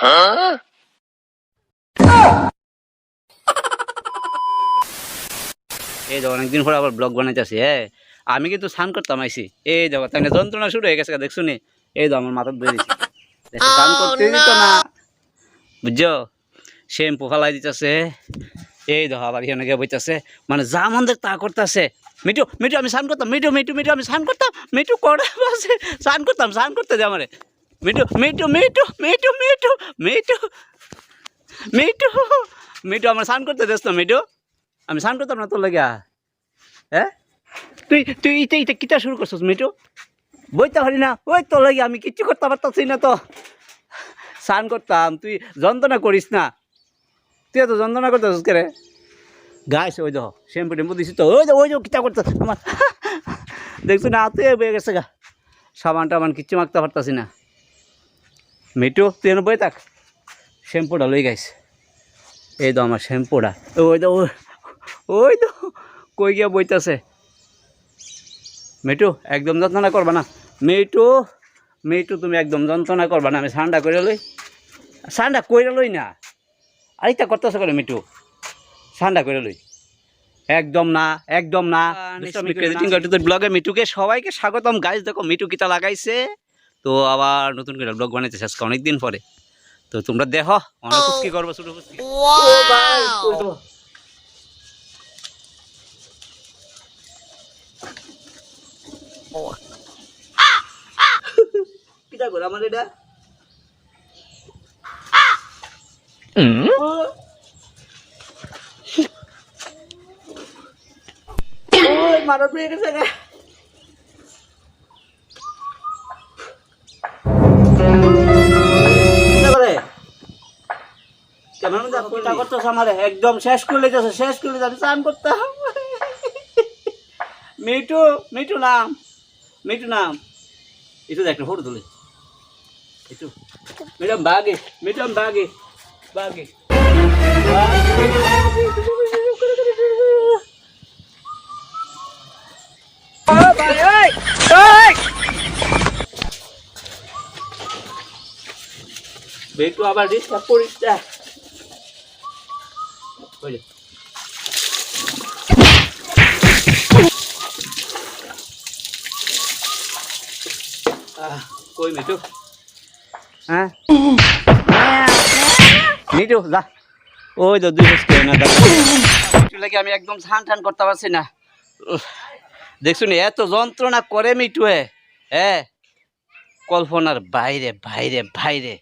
এই দেখো, অনেকদিন পরে আবার ব্লগ বানাইতেছি হ্যাঁ? আমি কিন্তু স্নান করতাম, আইসি। এই দেখো তাই যন্ত্রণা শুরু হয়ে গেছে দেখছ নি? এই দেখো, আমার মাথা ধরে দিচ্ছি বুঝছ? শ্যাম্পু ফালাই দিতেছে। এই দেখো, আবার এখানে বইতেছে। মানে যা মন্দের তা করতেছে। মিটু মিটু আমি স্নান করতাম মিটু মিটু মিটু আমি স্নান করতাম। মিটু করে বসে স্নান করতাম, স্নান করতে দে আমারে। মিটু মিটু মিটু মিটু মিটু মিটু মিটু মিটু আমার স্নান করতে দেস তো মিটু আমি স্নান করতাম না তোর লাগিয়া হ্যাঁ? তুই তুই ইটা ইটা কিটা শুরু করছিস মিটু বইতে পারি না, ওই তোর লাগিয়া আমি কিচ্ছু করতে পারতাছি না তো। স্নান করতাম, তুই যন্ত্রণা করিস না। তুই এত যন্ত্রণা করতেছিস কে রে? গাছ ওই দেখো, শ্যাম্পু টেম্পু দিছিস তো, ওই যে ওই যে কিটা করতে আমার। দেখছ না, তুই বয়ে গেছে গা। সাবান টাবান কিচ্ছু মাখতে পারতাছি না। মিটু বই থাক। শ্যাম্পুটা লই গাইস। এই তো আমার শ্যাম্পুটা। ওই তো ওই- তো কই গিয়া বইতাছে? মিটু একদম যন্ত্রণা করবা না। মিটু মিটু তুমি একদম যন্ত্রণা করবা না। আমি ঠান্ডা করে লই। ঠান্ডা কইরা লই না। আরেকটা করতেছে করে মিটু ঠান্ডা করে লই। একদম না একদম না। ব্লগে মিটুকে সবাইকে স্বাগতম। গাইজ দেখো মিটু কিতা লাগাইছে। তো আবার নতুন করে ব্লগ বানাইতেছে আজকে অনেকদিন পরে। তো তোমরা দেখো অনেক কি করব ছোটো ফুচকি কিটা করে আমার এটা মারা পেয়ে গেছে গা কিটা করে কেমন যা কিটা করতেছ আমারে একদম শেষ করে স্নান করতাম। মিটু মিটু নাম মিটু নাম। একটু দেখ ফটো তুলে। একটু ম্যাডাম বাগে ম্যাডাম বাগে। বাগে। একটু আবার ডিস্টার্ব করিস না কই মিটু হ্যাঁ? মিটু যা। ওই তো দুই বছর কেউ না মিটু লাগে আমি একদম ছান টান করতে পারছি না। দেখছ নি এত যন্ত্রণা করে মিটু হে হ্যাঁ? কল্পনার বাইরে বাইরে বাইরে।